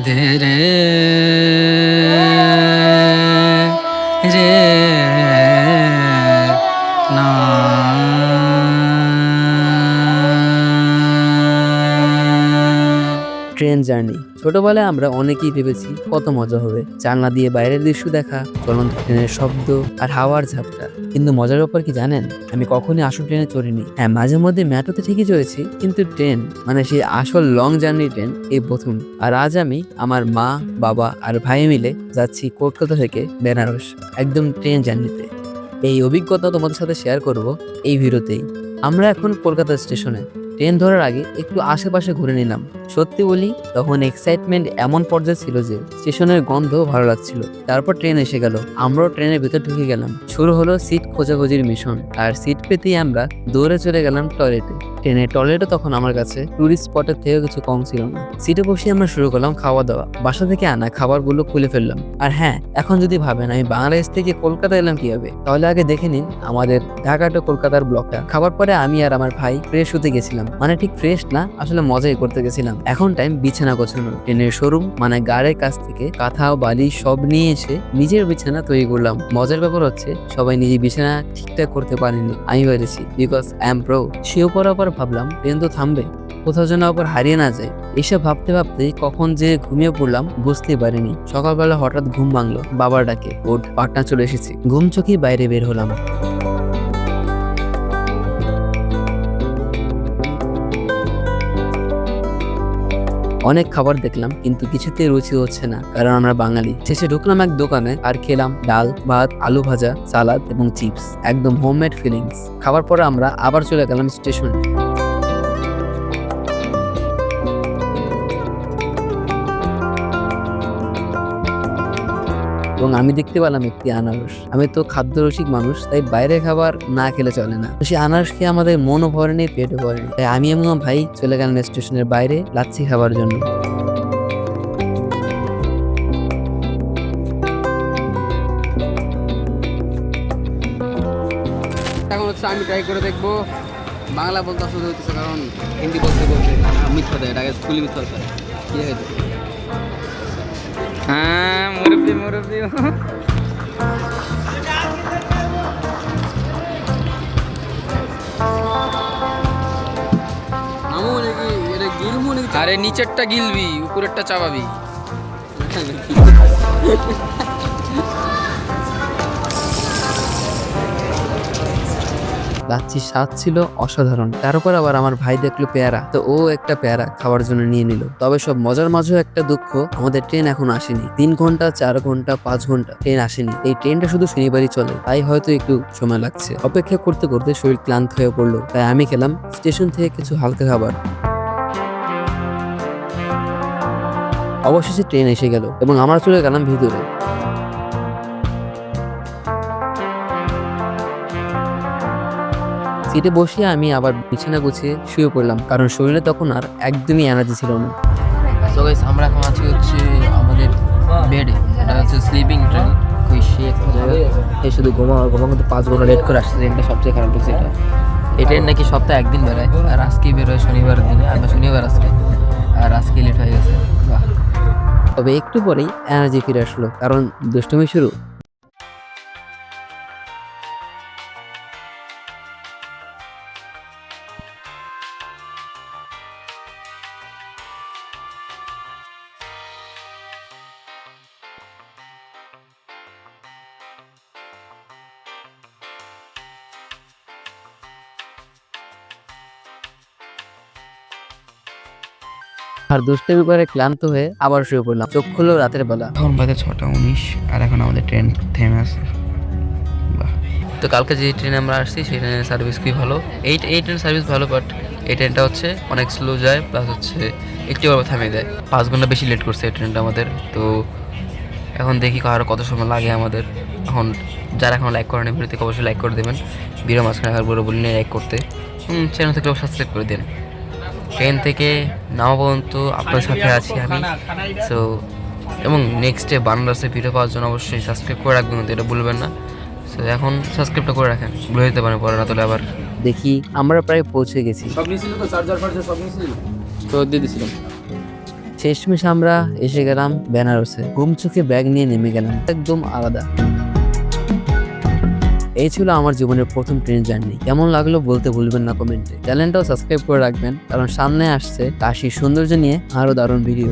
데레 제 train journey. ছোটবেলায় আমরা অনেকেই ভেবেছি কত মজা হবে। জানলা দিয়ে বাইরের দৃশ্য দেখা, চলন্ত ট্রেনের শব্দ আর হাওয়ার ঝাপটা। কিন্তু মজার ব্যাপার কি জানেন? আমি কখনই আসল ট্রেনে চড়িনি। হ্যাঁ মাঝে মধ্যে ম্যাটোতে ঠিকই চড়েছি, কিন্তু ট্রেন মানে সেই আসল লং জার্নি ট্রেন, এই প্রথম। আর আজ আমি আমার মা, বাবা আর ভাই মিলে যাচ্ছি কলকাতা থেকে বেনারস, একদম ট্রেন জার্নিতে। এই অভিজ্ঞতা তোমাদের সাথে শেয়ার করব এই ভিডিওতেই। আমরা এখন কলকাতা স্টেশনে। ট্রেন ধরার আগে একটু আশেপাশে ঘুরে নিলাম। সত্যি বলি, তখন এক্সাইটমেন্ট এমন পর্যায়ে ছিল যে, স্টেশনের গন্ধ ভালো লাগছিল। তারপর ট্রেন এসে গেল। আমরাও ট্রেনের ভিতর ঢুকে গেলাম। শুরু হলো সিট খোঁজাখুঁজির মিশন আর সিট পেতেই আমরা দৌড়ে চলে গেলাম টয়লেটে ট্রেনের টয়লেটও তখন আমার কাছে টুরিস্ট স্পটের থেকেও কিছু কম ছিল না। সিটে বসে আমরা শুরু করলাম খাওয়া দাওয়া বাসা থেকে আনা খাবারগুলো খুলে ফেললাম। আর হ্যাঁ এখন যদি ভাবেন আমি বাংলাদেশ থেকে কলকাতা এলাম কীভাবে, তাহলে আগে দেখে নিন আমাদের ঢাকা টু কলকাতার ব্লগটা। খাবার পরে আমি আর আমার ভাই ফ্রেশ হতে গেছিলাম। মানে ঠিক ফ্রেশ না, আসলে মজাই করতে গেছিলাম। এখন টাইম বিছানা গোছানো। ট্রেনের শোরুম মানে গাড়ির কাছ থেকে কাঁথা, বালি সব নিয়ে এসে নিজের বিছানা তৈরি করলাম। মজার ব্যাপার হচ্ছে, সবাই নিজে বিছানা ঠিকঠাক করতে পারেনি, আমি পেরেছি বিকজ আই এম প্রো সেও পর ভাবলাম, ট্রেন তো থামবে। কোথাও যেন আবার হারিয়ে না যায়। এসে ভাবতে ভাবতে কখন যে ঘুমিয়ে পড়লাম বুঝতে পারিনি। সকালবেলা হঠাৎ ঘুম ভাঙলো। বাবার ডাকে ওর পাটনা চলে এসেছি। ঘুম চোখে বাইরে বের হলাম। অনেক খাবার দেখলাম, কিন্তু কিছুতে রুচি হচ্ছে না, কারণ আমরা বাঙালি। শেষে ঢুকলাম এক দোকানে, আর খেলাম ডাল, ভাত, আলু ভাজা, সালাদ এবং চিপস। একদম হোমমেড ফিলিংস খাবার পরে আমরা আবার চলে গেলাম স্টেশনে। এবং আমি দেখতে পেলাম একটি আনারস। আমি তো খাদ্যরসিক মানুষ, তাই বাইরে খাবার না খেলে চলে না। তো সেই আনারস খেয়ে আমাদের মনও ভরেনি পেটও ভরেনি তাই আমি এবং ভাই চলে গেলাম স্টেশনের বাইরে লাচ্ছি খাবার জন্য। আমি ট্রাই করে দেখব। বাংলা বলতে অসুবিধা হচ্ছে কারণ হিন্দি বলতে বলতে মিথ্যা দেয়, এটা স্কুলে মিথ্যা দেয় কি হয়েছে হ্যাঁ মুরব্বি মুরব্বি। আরে নিচেরটা গিলবি উপরেরটা চাবাবি। লাচ্ছির স্বাদ ছিল অসাধারণ। তারপর আবার আমার ভাই দেখল পেয়ারা। তো ও একটা পেয়ারা খাওয়ার জন্য নিয়ে নিল। তবে সব মজার মাঝেও একটা দুঃখ, আমাদের ট্রেন এখন আসেনি। তিন ঘণ্টা, চার ঘণ্টা, পাঁচ ঘণ্টা ট্রেন আসেনি। এই ট্রেনটা শুধু শনিবারই চলে। তাই হয়তো একটু সময় লাগছে। অপেক্ষা করতে করতে শরীর ক্লান্ত হয়ে পড়ল। তাই আমি খেলাম স্টেশন থেকে কিছু হালকা খাবার। অবশেষে ট্রেন এসে গেল এবং আমরা চলে গেলাম ভিতরে। সিটে বসে আমি আবার বিছানা গুছিয়ে শুয়ে পড়লাম কারণ শরীরে তখন আর একদমই এনার্জি ছিল না। তো গাইস আমরা এখন আছি হচ্ছে আমাদের বেডে এটা হচ্ছে স্লিপিং ট্রেন কই সে একটা জায়গা এই শুধু ঘুমা ঘুমা কিন্তু পাঁচ ঘণ্টা লেট করে আসছে ট্রেনটা সবচেয়ে খারাপ হচ্ছে এটা। এই ট্রেন নাকি সপ্তাহে একদিন বেরোয় আর আজকে বেরোয় শনিবার দিনে আমরা শনিবার আজকে আর আজকে লেট হয়ে গেছে। বাহ। তবে একটু পরেই এনার্জি ফিরে আসলো কারণ দুষ্টমি শুরু। আর দুষ্টমি করে ক্লান্ত হয়ে আবার শুয়ে পড়লাম। চোখ খুললো রাতের বেলা। এখন বাজে ছটা উনিশ আর এখন আমাদের ট্রেন থেমে আছে। তো কালকে যে ট্রেনে আমরা আসছি সেই ট্রেনের সার্ভিস খুবই ভালো। এই এই ট্রেনের সার্ভিস ভালো বাট এই ট্রেনটা হচ্ছে অনেক স্লো যায় প্লাস হচ্ছে একটু আবার থামিয়ে দেয় পাঁচ ঘণ্টা বেশি লেট করছে এই ট্রেনটা আমাদের। তো এখন দেখি কারও কত সময় লাগে আমাদের। এখন যারা এখন লাইক করেন ভিডিও থেকে অবশ্যই লাইক করে দেবেন। ভিডিও মাঝখানে একবার বলে বলি লাইক করতে। চ্যানেল থেকে সাবস্ক্রাইব করে দেন। ট্রেন থেকে নামা পর্যন্ত আপনার সাথে আছি আমি। সো এবং নেক্সট ডে বানারসে ভিডিও পাওয়ার জন্য অবশ্যই সাবস্ক্রাইব করে রাখবেন কিন্তু এটা ভুলবেন না। সো এখন সাবস্ক্রাইবটা করে রাখেন। ভুলে যেতে পারেন পরে না তাহলে আবার। দেখি আমরা প্রায় পৌঁছে গেছি। সব নিয়েছিল তো চার্জার ফার্জার সব নিয়েছিল? তো দিয়ে দিছিলাম। শেষমেশ আমরা এসে গেলাম বেনারসে। ঘুম চোখে ব্যাগ নিয়ে নেমে গেলাম। একদম আলাদা। এই ছিল আমার জীবনের প্রথম ট্রেন জার্নি। কেমন লাগল বলতে ভুলবেন না কমেন্টে। চ্যানেলটাও সাবস্ক্রাইব করে রাখবেন, কারণ সামনে আসছে কাশির সৌন্দর্য নিয়ে আরও দারুণ ভিডিও।